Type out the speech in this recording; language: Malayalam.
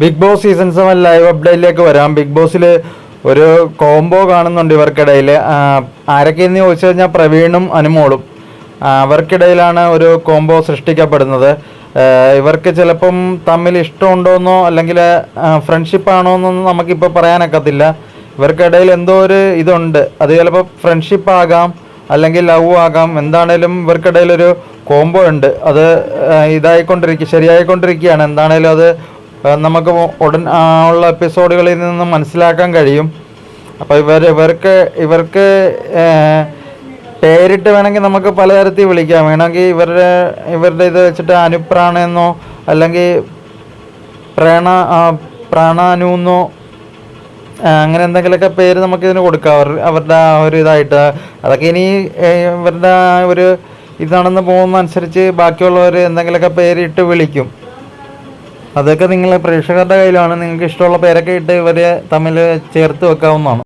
Bigg Boss season seven live അപ്ഡേറ്റിലേക്ക് വരാം. ബിഗ് ബോസിൽ ഒരു കോംബോ കാണുന്നുണ്ട് ഇവർക്കിടയിൽ ആരൊക്കെയെന്ന് ചോദിച്ചു കഴിഞ്ഞാൽ പ്രവീണും അനുമോളും. അവർക്കിടയിലാണ് ഒരു കോംബോ സൃഷ്ടിക്കപ്പെടുന്നത്. ഇവർക്ക് ചിലപ്പം തമ്മിൽ ഇഷ്ടമുണ്ടോയെന്നോ അല്ലെങ്കിൽ ഫ്രണ്ട്ഷിപ്പ് ആണോ എന്നൊന്നും നമുക്കിപ്പോൾ പറയാനൊക്കത്തില്ല. ഇവർക്കിടയിൽ എന്തോ ഒരു ഇതുണ്ട്. അത് ചിലപ്പോൾ ഫ്രണ്ട്ഷിപ്പ് ആകാം അല്ലെങ്കിൽ ലവ് ആകാം. എന്താണേലും ഇവർക്കിടയിൽ ഒരു കോംബോ ഉണ്ട്. അത് ഇതായിക്കൊണ്ടിരിക്കുക ശരിയായിക്കൊണ്ടിരിക്കുകയാണ്. എന്താണേലും അത് നമുക്ക് ഉടൻ ഉള്ള എപ്പിസോഡുകളിൽ നിന്ന് മനസ്സിലാക്കാൻ കഴിയും. അപ്പോൾ ഇവർ ഇവർക്ക് ഇവർക്ക് പേരിട്ട് വേണമെങ്കിൽ നമുക്ക് പലതരത്തിൽ വിളിക്കാം. വേണമെങ്കിൽ ഇവരുടെ ഇവരുടെ ഇത് വെച്ചിട്ട് അനുപ്രാണെന്നോ അല്ലെങ്കിൽ പ്രേണ പ്രാണാനു എന്നോ അങ്ങനെ എന്തെങ്കിലുമൊക്കെ പേര് നമുക്ക് ഇതിന് കൊടുക്കാം. അവർ അവരുടെ ആ ഒരു ഇതായിട്ട്. അതൊക്കെ ഇനി ഇവരുടെ ഒരു ഇതാണെന്ന് പോകുന്ന അനുസരിച്ച് ബാക്കിയുള്ളവർ എന്തെങ്കിലുമൊക്കെ പേരിട്ട് വിളിക്കും. അതൊക്കെ നിങ്ങൾ പ്രേക്ഷകരുടെ കയ്യിലാണ്. നിങ്ങൾക്ക് ഇഷ്ടമുള്ള പേരൊക്കെ ഇട്ട് ഇവരെ തമ്മിൽ ചേർത്ത് വെക്കാവുന്നതാണ്.